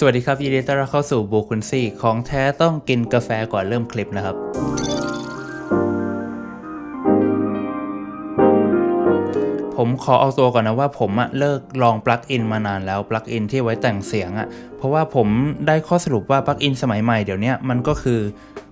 สวัสดีครับยินดีต้อนรับเข้าสู่บูคุณซี่ของแท้ต้องกินกาแฟก่อนเริ่มคลิปนะครับ ผมขอเอาตัวก่อนนะว่าผมอะเลิกลองปลั๊กอินมานานแล้วปลั๊กอินที่ไว้แต่งเสียงอะเพราะว่าผมได้ข้อสรุปว่าปลั๊กอินสมัยใหม่เดี๋ยวนี้มันก็คือ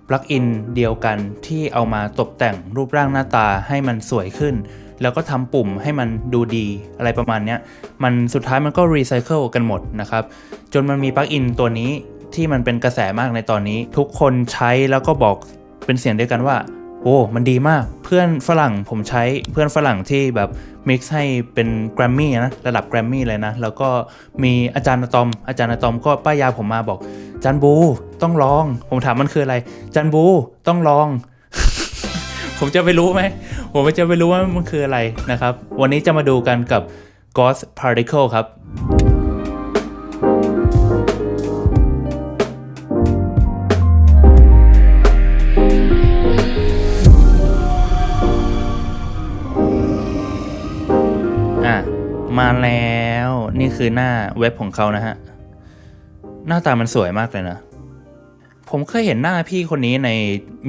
ปลั๊กอินเดียวกันที่เอามาตกแต่งรูปร่างหน้าตาให้มันสวยขึ้น แล้วก็ทำปุ่มให้มันดูดีอะไรประมาณนี้มันสุดท้ายมันก็รีไซเคิลกันหมดนะครับ จนมันมีปลั๊กอินตัวนี้ที่มันเป็นกระแสมากในตอนนี้ ทุกคนใช้แล้วก็บอกเป็นเสียงเดียวกันว่าโอ้มันดีมาก เพื่อนฝรั่งผมใช้เพื่อนฝรั่งที่แบบมิกซ์ให้เป็นแกรมมี่นะ ระดับแกรมมี่เลยนะ แล้วก็มีอาจารย์อะตอม อาจารย์อะตอมก็ป้ายยาผมมาบอก จันบูต้องลอง ผมถามมันคืออะไร จันบูต้องลอง ผมจะไปรู้ไหม ผมจะไปรู้ว่ามันคืออะไรนะครับ วันนี้จะมาดูกันกับ Gauss Particle ครับอะมาแล้วนี่คือหน้าเว็บของเขานะฮะ หน้าตามันสวยมากเลยนะ ผมเคยเห็นหน้าพี่คนนี้ใน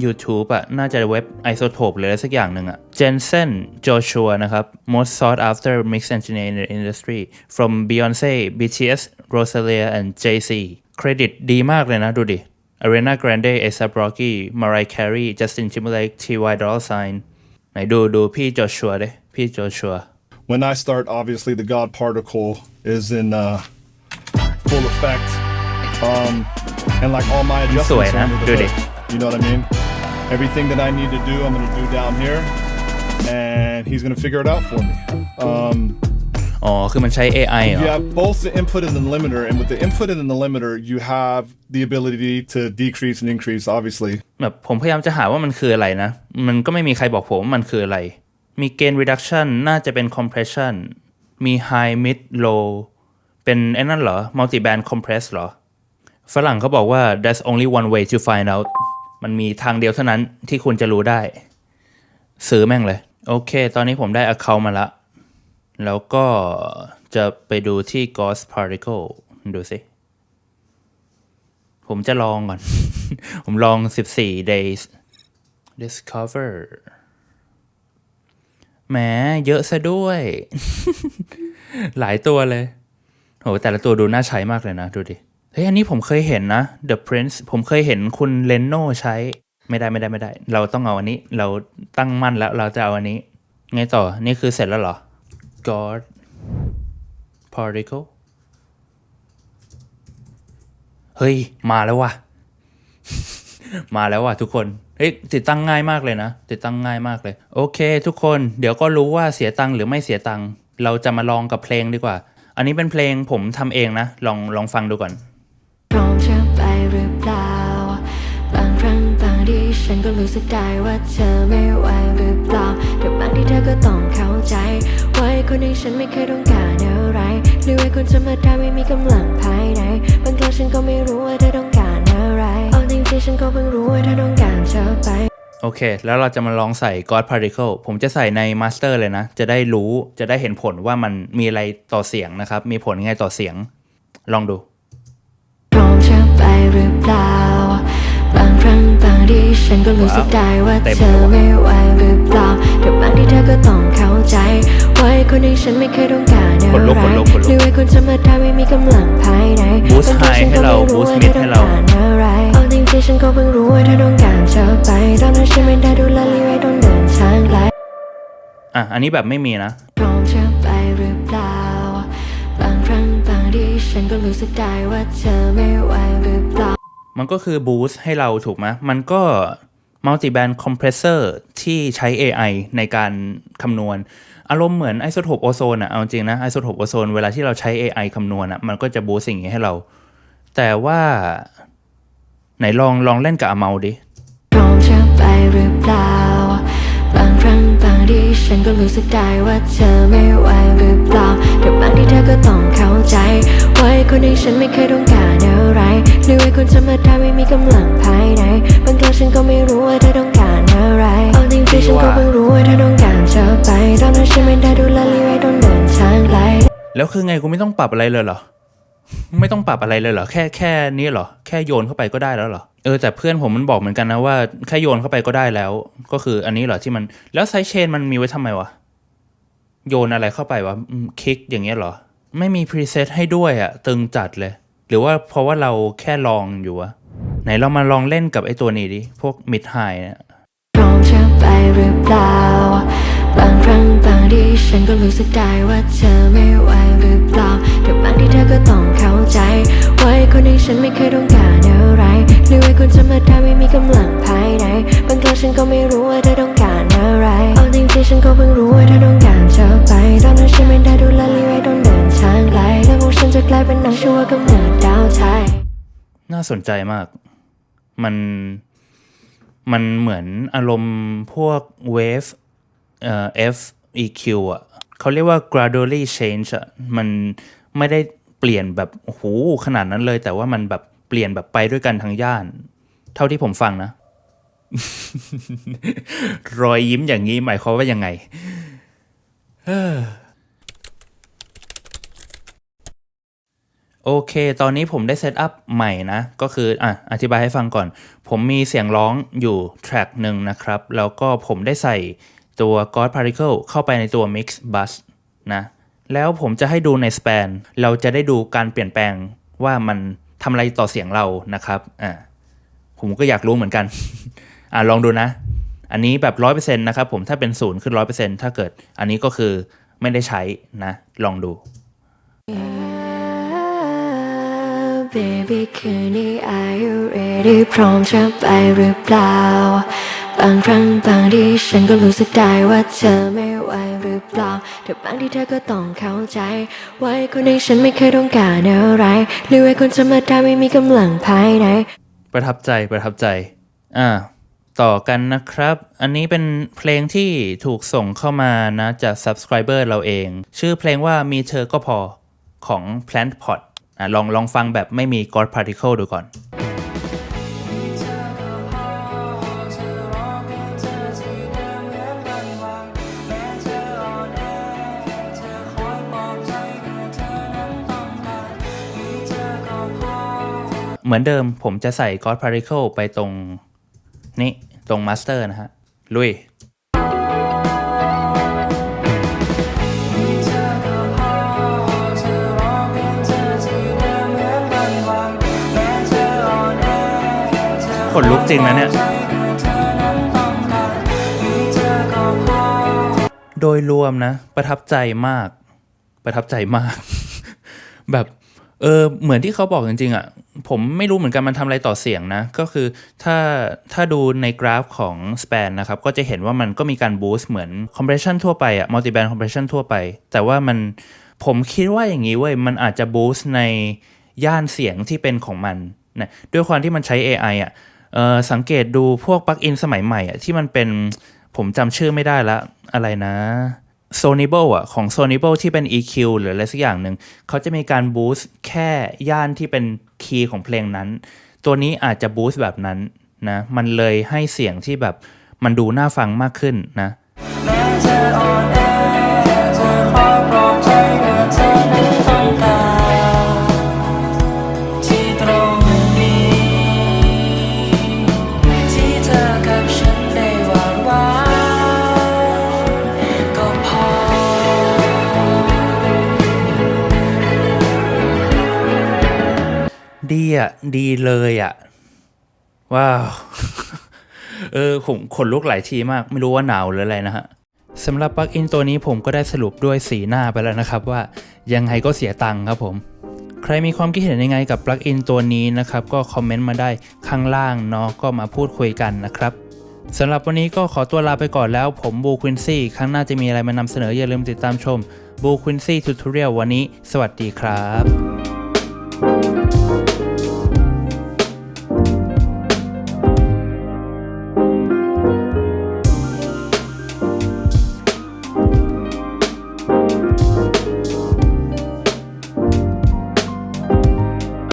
YouTube อะน่าจะเว็บ Isotope หรืออะไรสักอย่างหนึ่งอะ Jensen Joshua นะครับ most sought after mix engineer in the industry from Beyonce BTS Rosalia and Jay-Z เครดิตดีมากเลยนะดูดิ Ariana Grande A$AP Rocky Mariah Carey Justin Timberlake T.Y. Dolla Sign ไหนดูดูพี่ Joshua ดิพี่ Joshua when I start, obviously the God particle is in uh, full effect, um, and like all my adjustments Sweet, are huh? under the Dude. hood. You know what I mean? Everything that I need to do, I'm gonna do down here, and he's gonna figure it out for me. Um, อ๋อ คือมันใช้ AI เหรอ you have both the input and the limiter, and with the input and the limiter, you have the ability to decrease and increase, obviously. แบบผมพยายามจะหาว่ามันคืออะไรนะ มันก็ไม่มีใครบอกผมว่ามันคืออะไร มี gain reduction น่าจะเป็น compression มี high mid low เป็นไอ้นั่นเหรอ multi band compress เหรอ ฝรั่งเขาบอกว่า there's only one way to find out มันมีทางเดียวเท่านั้นที่คุณจะรู้ได้ ซื้อแม่งเลย โอเค ตอนนี้ผมได้ account มาละ แล้วก็จะไปดูที่ Gauss Particle ดูสิ ผมจะลองก่อน ผมลอง 14 days discover แหมเยอะซะด้วย หลายตัวเลย โห แต่ละตัวดูน่าใช้มากเลยนะ ดูดิ ฮ้ยอันนี้ผมเคยเห็นนะ The Prince ผมเคยเห็นคุณเลนโนใช้ไม่ได้ไม่ได้ไม่ได้ เราต้องเอาอันนี้ เราตั้งมั่นแล้วเราจะเอาอันนี้ ไงต่อ นี่คือเสร็จแล้วเหรอ God particle เฮ้ย มาแล้วว่ะ มาแล้วว่ะทุกคน เฮ้ย ติดตั้งง่ายมากเลยนะ ติดตั้งง่ายมากเลย โอเค ทุกคนเดี๋ยวก็รู้ว่าเสียตังค์หรือไม่เสียตังค์เราจะมาลองกับเพลงดีกว่า อันนี้เป็นเพลงผมทำเองนะ ลองลองฟังดูก่อน ร้อมจะไปหรือเปล่า บางครั้งบางทีฉันก็รู้สึกได้ว่าเธอไม่ไหวหรือเปล่าแต่บางทีเธอก็ต้องเข้าใจว่าไอ้คนนี้ฉันไม่เคยต้องการอะไรหรือว่าคนธรรมดาไม่มีกำลังภายในบางครั้งฉันก็ไม่รู้ว่าเธอต้องการอะไรเอาจริงๆฉันก็เพิ่งรู้ว่าเธอต้องการเธอไปโอเค แล้วเราจะมาลองใส่ God Particle ผมจะใส่ใน Master เลยนะ จะได้รู้ จะได้เห็นผลว่ามันมีอะไรต่อเสียงนะครับ มีผลยังไงต่อเสียง ลองดู ไปหรือเปล่า บางครั้งบางทีฉันก็รู้สึกได้ว่าเต็มเธอไม่ไหวหรือเปล่าแต่บางทีเธอก็ต้องเข้าใจว่าไอ้คนนี้ฉันไม่เคยต้องการอะขนลุกไรขนลุกขนลุกหรือว่าคนธรรมดาไม่มีกำลังภายใน Boost บางครั้ง high ฉันก็ให้เราไม่รู้ Boost ว่า mid เธอให้ต้องเราการอะไรเอาจริงๆฉันก็เพิ่งรู้ว่าเธอต้องการเธอไปตอนนั้นฉันไม่ได้ดูแลเลยไว้ต้องเดินทางไกลอะอันนี้แบบไม่มีนะ ฉันก็รู้สึกได้ว่าเธอไม่ไหวหรือเปล่า มันก็คือบูสต์ให้เราถูกไหมมันก็ multi band compressor ที่ใช้ AI ในการคำนวณ อารมณ์เหมือนไอโซโทปโอโซนอะเอาจริงนะไอโซโทปโอโซนเวลาที่เราใช้ AI คำนวณอะมันก็จะบูสต์สิ่งนี้ให้เรา แต่ว่า ไหนลองลองเล่นกับอเมาดิพร้อมจะไปหรือเปล่าบางค รั้งบางทีฉันก็รู้สึกได้ว่าเธอไม่ไหวหรือเปล่าแต่บางทีเธอก็ต้องเข้าใจว่าไอ้คนนี้ฉันไม่เคยต้องการอะไรหรือว่าคนธรรมดาไม่มีกำลังภายในบางครั้งฉันก็ไม่รู้ว่าเธอต้องการอะไรเอาจริงๆฉันก็เพิ่งรู้ว่าเธอต้องการเธอไปตอนนั้นฉันไม่ได้ดูแลเลยไว้ต้องเดินทางไกลแล้วคือไงกูไม่ต้องปรับอะไรเลยเหรอ ไม่ต้องปรับอะไรเลยเหรอ แค่แค่นี้เหรอ แค่โยนเข้าไปก็ได้แล้วเหรอ เออแต่เพื่อนผมมันบอกเหมือนกันนะว่าแค่โยนเข้าไปก็ได้แล้ว ก็คืออันนี้เหรอที่มัน แล้วไซเชนมันมีไว้ทำไมวะ โยนอะไรเข้าไปวะคลิกอย่างเงี้ยเหรอ ไม่มีพรีเซตให้ด้วยอะตึงจัดเลย หรือว่าเพราะว่าเราแค่ลองอยู่วะ ไหนเรามาลองเล่นกับไอ้ตัวนี้ดิ พวกมิดไฮเนี่ยพร้อมจะไปหรือเปล่าบางครั้งบางทีฉันก็รู้สึกได้ว่าเธอไม่ไหว คนที่ฉันไม่เคยต้องการอะไรหรือไอ้คนธรรมดาไม่มีกำลังภายในบางครั้งฉันก็ไม่รู้ว่าเธอต้องการอะไรเอาจริงๆฉันก็เพิ่งรู้ว่าเธอต้องการเธอไปตอนนั้นฉันไม่ได้ดูแลลีไว้ต้องเดินทางไกลแล้วของฉันจะกลายเป็นหนังชั่วกำเนิดดาวไทย น่าสนใจมาก มัน มันเหมือนอารมณ์พวก wave เอ่อ F EQ อะเขาเรียกว่า gradually change อะ มันไม่ได้ เปลี่ยนแบบโอ้โหขนาดนั้นเลย แต่ว่ามันแบบเปลี่ยนแบบไปด้วยกันทั้งย่าน เท่าที่ผมฟังนะ รอยยิ้มอย่างนี้หมายความว่ายังไงโอเค ตอนนี้ผมได้เซตอัพใหม่นะ ก็คืออะอธิบายให้ฟังก่อน ผมมีเสียงร้องอยู่แทร็กหนึ่งนะครับ แล้วก็ผมได้ใส่ตัว God Particle เข้าไปในตัว Mix Bus นะ แล้วผมจะให้ดูใน span เราจะได้ดูการเปลี่ยนแปลงว่ามันทำอะไรต่อเสียงเรานะครับอ่าผมก็อยากรู้เหมือนกัน อ่าลองดูนะ อันนี้แบบร้อยเปอร์เซ็นต์นะครับผมถ้าเป็นศูนย์ขึ้นร้อยเปอร์เซ็นต์ถ้าเกิด อันนี้ก็คือไม่ได้ใช้นะ ลองดู Baby คืนนี้ Are you ready พร้อมจะไปหรือเปล่า บางครั้งบางทีฉันก็รู้สึกได้ว่าเธอไม่ไหว รือเปล่าแต่บางที่เธอก็ต้องเข้าใจว่าไอ้คนที่ฉันไม่เคยต้องการอะไรหรือไอ้คนธรรมดาไม่มีกำลังภายในประทับใจประทับใจอ่าต่อกันนะครับ อันนี้เป็นเพลงที่ถูกส่งเข้ามานะจาก subscriber เราเอง ชื่อเพลงว่ามีเธอก็พอของ Plant Pot อะลองลองฟังแบบไม่มี God Particle ดูก่อน เหมือนเดิมผมจะใส่ God Particle ไปตรงนี้ตรง Master นะฮะ ลุยขนลุกจริงนะเนี่ย โดยรวมนะ ประทับใจมาก ประทับใจมาก แบบ เออเหมือนที่เขาบอกจริงๆอะผมไม่รู้เหมือนกันมันทำอะไรต่อเสียงนะ ก็คือถ้าถ้าดูในกราฟของ span นะครับ ก็จะเห็นว่ามันก็มีการ boost เหมือน compression ทั่วไปอะ multiband compression ทั่วไป แต่ว่ามันผมคิดว่าอย่างนี้เว้ย มันอาจจะ boost ในย่านเสียงที่เป็นของมันนะด้วยความที่มันใช้ AI อะเออสังเกตดูพวกปลั๊กอินสมัยใหม่อะที่มันเป็นผมจำชื่อไม่ได้ละอะไรนะ s o n y b l e อะของ s o n y b l e ที่เป็น EQ หรืออะไรสักอย่างหนึ่งเขาจะมีการบูสต์แค่ย่านที่เป็นคีย์ของเพลงนั้น ตัวนี้อาจจะบูสต์แบบนั้นนะ มันเลยให้เสียงที่แบบมันดูน่าฟังมากขึ้นนะ ดีอะ ดีเลยอะ ว้าว เออ ผมขนลุกหลายทีมาก ไม่รู้ว่าหนาวหรืออะไรนะฮะสำหรับปลั๊กอินตัวนี้ผมก็ได้สรุปด้วยสีหน้าไปแล้วนะครับ ว่ายังไงก็เสียตังค์ครับผมใครมีความคิดเห็นยังไงกับปลั๊กอินตัวนี้นะครับ ก็คอมเมนต์มาได้ข้างล่างเนาะก็มาพูดคุยกันนะครับสำหรับวันนี้ก็ขอตัวลาไปก่อนแล้วผมบูควินซี่ครั้งหน้าจะมีอะไรมานำเสนออย่าลืมติดตามชมบูควินซี่ทูทอเรียลวันนี้ สวัสดีครับ